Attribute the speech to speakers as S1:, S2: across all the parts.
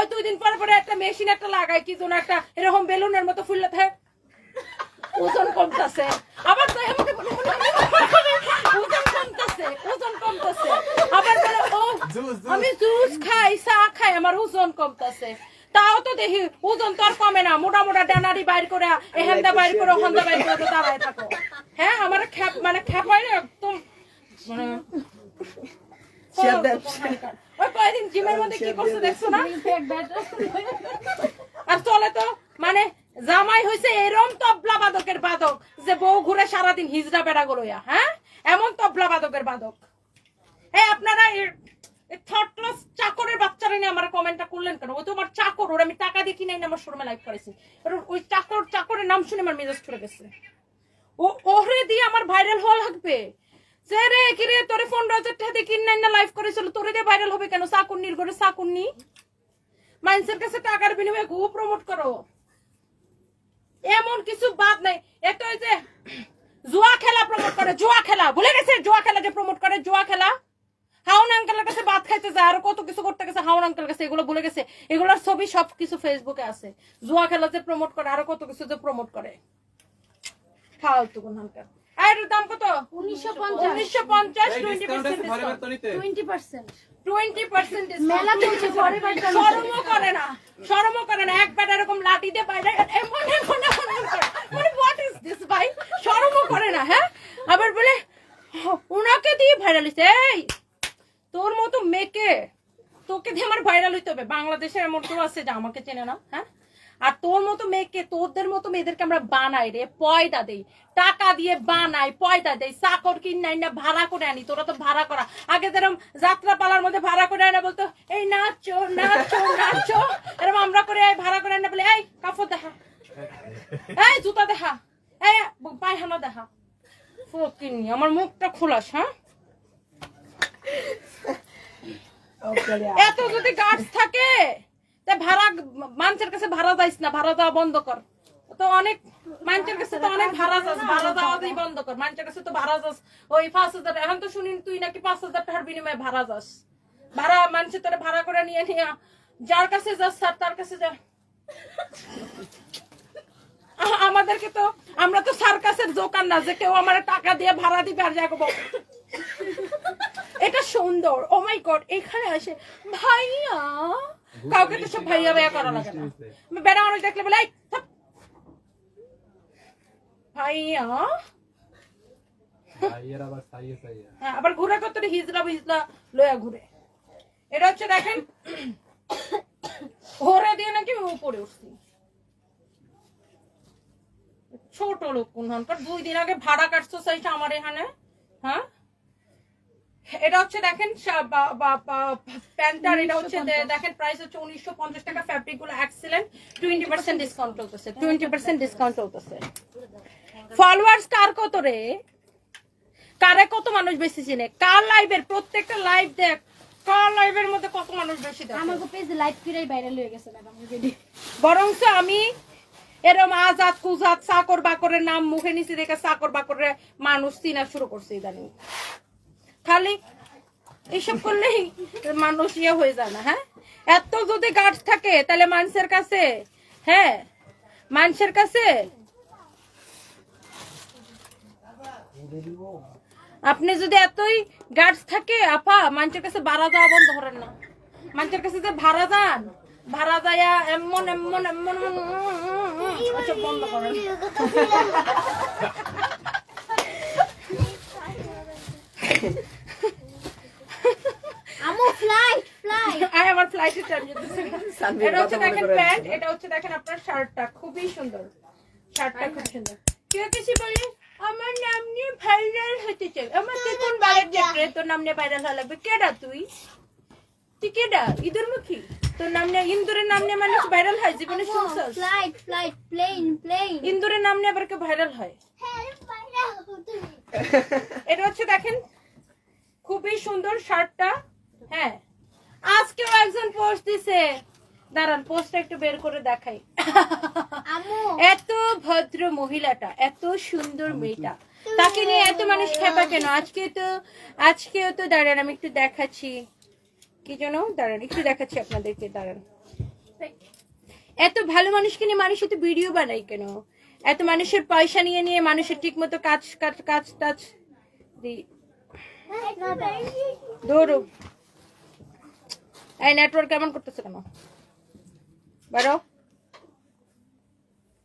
S1: ওই দুই দিন পরে পরে একটা মেশিন একটা লাগাই কি যেন একটা এরকম বেলুনের মতো ফুললে থাকে ওজন কমতেছে। আবার আমাকে ওজন কমতেছে ওজন কমতেছে। আবার ও আমি জুস খাই চা খাই আমার ওজন কমতেছে। তাও তো দেখি ওজন তো আর কমে না। মোটা মোটা ডানারি বাইর করে এখানটা বাইর করে ওখানটা বাইর করে দাঁড়ায় থাকো। হ্যাঁ আমার খ্যাপ মানে খ্যাপ হয় না একদম মানে ওই কয়দিন জিমের মধ্যে কি করছে দেখছ না? আর চলে তো মানে জামাই হয়েছে এরম তবলা বাদকের বাদক যে বউ ঘুরে সারাদিন হিজড়া বেড়া গলোয়া হ্যাঁ? এমন তবলা বাদকের বাদক। এই আপনারা থার্ড ক্লাস চাকরের বাচ্চারা নিয়ে আমার কমেন্টটা করলেন কেন? ও তো আমার চাকর, ওর আমি টাকা দিয়ে কিনে আমার শোরুমে লাইভ করেছি ওই চাকর, চাকরের নাম শুনে আমার মেজাজ ছুড়ে গেছে। ও ওরে দিয়ে আমার ভাইরাল হওয়া লাগবে। এমন কিছু বাদ নাই। এত ওই জুয়া খেলা প্রমোট আঙ্কেলের কাছে ভাত খাইতে যায়, আর কত কিছু করতে গেছে হাউন আঙ্কেল কাছে গেছে। এগুলোর ছবি সব কিছু ফেসবুকে আছে। জুয়া খেলা যে প্রমোট করে, আরও কত কিছু যে প্রমোট করে। ফালতু কোন হালকা আর দাম কত?
S2: উনিশশো পঞ্চাশ।
S1: উনিশশো পঞ্চাশ
S3: এই
S1: টোয়েন্টি
S3: ডিসকাউন্ট আছে
S1: percent
S3: forever তনিতে।
S2: Twenty percent.
S1: Twenty percent
S2: মেলা চলছে তনিতে।
S1: শরমও করে না শরমও করে না। একবার এরকম লাঠি দিয়ে বাইরে এমন এমন এমন এমন মানে হোয়াট ইজ দিস ভাই? শরমও করে না হ্যাঁ? আবার বলে উনাকে দিয়ে ভাইরাল হইছে এই তোর মতো মেয়েকে তোকে দিয়ে আমার ভাইরাল হইতে হবে। বাংলাদেশের এমন কেউ আছে যে আমাকে চেনে না হ্যাঁ? আর তোর মতো মেয়েকে তোদের মতো মেয়েদেরকে আমরা বানাই রে পয়দা দেই। টাকা দিয়ে বানাই পয়দা দেই। চাকর কিনাই না ভাড়া করে আনি। তোরা তো ভাড়া করা। আগে যেরকম যাত্রা পালার মধ্যে ভাড়া করে আনা বলতো এই নাচো নাচো নাচো। এরকম আমরা করে ভাড়া করে আনা বলে এই কাপড় দেখা। এই জুতা দেখা। এই পায়খানা দেখা। ফকিনি আমার মুখটা খোলাস হ্যাঁ? এত যদি গাছ থাকে ভাড়া মানুষের কাছে ভাড়া যাইস না, ভাড়া দেওয়া বন্ধ কর। তো অনেক মানুষের কাছে তো অনেক ভাড়া যাস, ভাড়া দেওয়া বন্ধ কর। মানুষের কাছে তো ভাড়া যাস। ওই পাঁচ হাজার এখন তো শুনি তুই নাকি পাঁচ হাজার টাকার বিনিময়ে ভাড়া যাস। ভাড়া মানুষের তোরা ভাড়া করে নিয়ে নিয়ে যার কাছে যাস স্যার তার কাছে যা। আমাদেরকে তো, আমরা তো সার্কাসের দোকান না, যে কেউ আমার টাকা দিয়ে ভাড়া দিবে আর যাব এটা সুন্দর। ও মাই গড এখানে আসে। ভাইয়া কাউকে তো সব ভাইয়া ভাইয়া করা লাগে না। বেড়া মানুষ দেখলে বলে ভাইয়া।
S3: আবার
S1: হ্যাঁ আবার ঘুরে কত হিজলা বিজলা লয়া ঘুরে। এটা হচ্ছে দেখেন ঘোরে দিয়ে নাকি উপরে উঠছি। ছোট লোক কোনখানকার? দুই দিন আগে ভাড়া কাটছো সেইটা আমার এখানে হ্যাঁ? এটা হচ্ছে দেখেন প্যান্টার এটা হচ্ছে দেখেন প্রাইস হচ্ছে উনিশশো পঞ্চাশ টাকা ফ্যাব্রিকগুলো এক্সেলেন্ট টোয়েন্টি পার্সেন্ট ডিসকাউন্ট চলতেছে। টোয়েন্টি পার্সেন্ট ডিসকাউন্ট চলতেছে। ফলোয়ার্স কার কত রে? কারে কত মানুষ বেশি চিনে? কার লাইভের প্রত্যেকটা লাইভ দেখ কার লাইভের মধ্যে কত মানুষ বেশি দেখে?
S2: আমাকে পেজ লাইভ করেই ভাইরাল হয়ে গেছে ম্যাডাম অলরেডি
S1: আমি এরম আজাদ কুজাদ চাকর বাকরের নাম মুখে নিচে দেখে চাকর বাকরের মানুষ চিনা শুরু করছে ইদানিং। খালি এইসব করলেই মানুষ ইয়ে হয়ে যায় না হ্যাঁ এত যদি গাছ থাকে তাহলে মানুষের কাছে হ্যাঁ মানুষের কাছে আপনি যদি এতই গার্ডস থাকে আপা মানুষের কাছে ভাড়া যাওয়া বন্ধ করেন না মানুষের কাছে যে ভাড়া যান ভাড়া যায়া এমন এমন এমন, বন্ধ করেন
S2: আমু ফ্লাইট ফ্লাইট
S1: আয় আমার ফ্লাইটের টাইম যেতেছে এটা হচ্ছে দেখেন প্যান্ট এটা হচ্ছে দেখেন আপনার শার্টটা খুবই সুন্দর। শার্টটা খুব সুন্দর। কেউ কিছু বলে আমার নাম নিয়ে ভাইরাল হতে চাই। আমার তুই কোন বালের যাত্রে তোর নাম নিয়ে ভাইরাল হওয়া লাগবে। কেডা তুই? তুই কেডা? ইঁদুর মুখী তোর নাম নিয়ে ইন্দুরের নাম নিয়ে মানুষ ভাইরাল হয় জীবনে শুনছস?
S2: ফ্লাইট ফ্লাইট প্লেন প্লেন
S1: ইন্দুরের নাম নিয়ে আবার কেউ ভাইরাল হয়? এটা হচ্ছে দেখেন খুবই সুন্দর শার্টটা। হ্যাঁ। আজকেও একজন পোস্ট দিছে। দাঁড়ান পোস্টটা একটু বের করে দেখাই। এত ভদ্র মহিলাটা এত সুন্দর মেয়েটা। তাকে নিয়ে এত মানুষ খেপা কেন? আজকে তো আজকেও তো দাঁড়ান আমি একটু দেখাচ্ছি। কি যেন? দাঁড়ান একটু দেখাচ্ছি আপনাদেরকে দাঁড়ান। এত ভালো মানুষকে নিয়ে মানুষ এত ভিডিও বানাই কেন? এত মানুষের পয়সা নিয়ে নিয়ে মানুষের ঠিক মতো কাজ কাজ কাজ টাজ দি- এই নেটওয়ার্ক কেমন করতেছে কেন? বেরো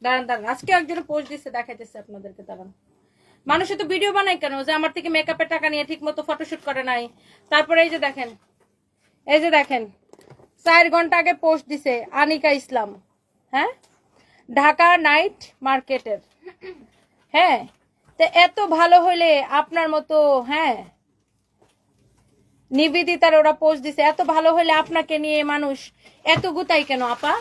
S1: দাঁড়ান দাঁড়ান। আজকে একজন পোস্ট দিচ্ছে দেখাইতেছে আপনাদেরকে, দাঁড়ান। মানুষ তো ভিডিও বানায় কেন? যে আমার থেকে মেকআপের টাকা নিয়ে ঠিক মতো ফটোশুট করে নাই। তারপরে এই যে দেখেন, এই যে দেখেন, চার ঘণ্টা আগে পোস্ট দিছে আনিকা ইসলাম হ্যাঁ? ঢাকা নাইট মার্কেটের হ্যাঁ? তো এত ভালো হলে আপনার মতো হ্যাঁ? নিবেদিতার ওরা পোস্ট দিছে, এত ভালো হলে আপনাকে নিয়ে মানুষ, এত গুতাই কেন আপা?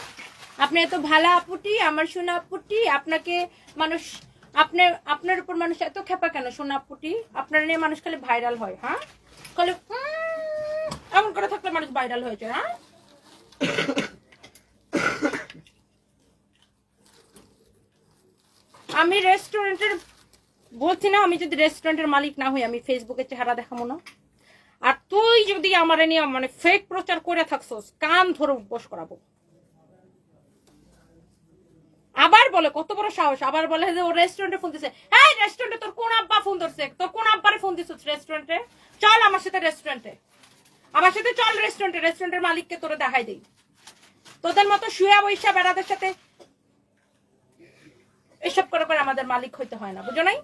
S1: আপনি এত ভালো আপুটি, আমার সোনা আপুটি, আপনাকে মানুষ আপনার আপনার উপর মানুষ এত খেপা কেন সোনা আপুটি? আপনার নিয়ে মানুষ খালি ভাইরাল হয় হ্যাঁ? খালি এমন করে থাকলে মানুষ ভাইরাল হয়েছে হ্যাঁ? আমি রেস্টুরেন্টের বলছি না আমি যদি রেস্টুরেন্টের মালিক না হই, আমি ফেসবুকে চেহারা দেখাবো না। তুই যদি আমার নিয়ে মানে ফেক প্রচার করে থাকছস, কান ধরে উপোস করাবো। আবার বলে, কত বড় সাহস, আবার বলে যে ও রেস্টুরেন্টে ফোন দিছে। হ্যাঁ রেস্টুরেন্টে তোর কোন আব্বা ফোন ধরছে? তোর কোন আব্বারে ফোন দিছিস রেস্টুরেন্টে চল আমার সাথে রেস্টুরেন্টে আমার সাথে চল রেস্টুরেন্টে রেস্টুরেন্টের মালিককে তোরে দেখাই দেই। তোদের মতো শুয়া বৈশা বেড়াদের সাথে এসব করে করে আমাদের মালিক হইতে হয় না, বুঝো নাই?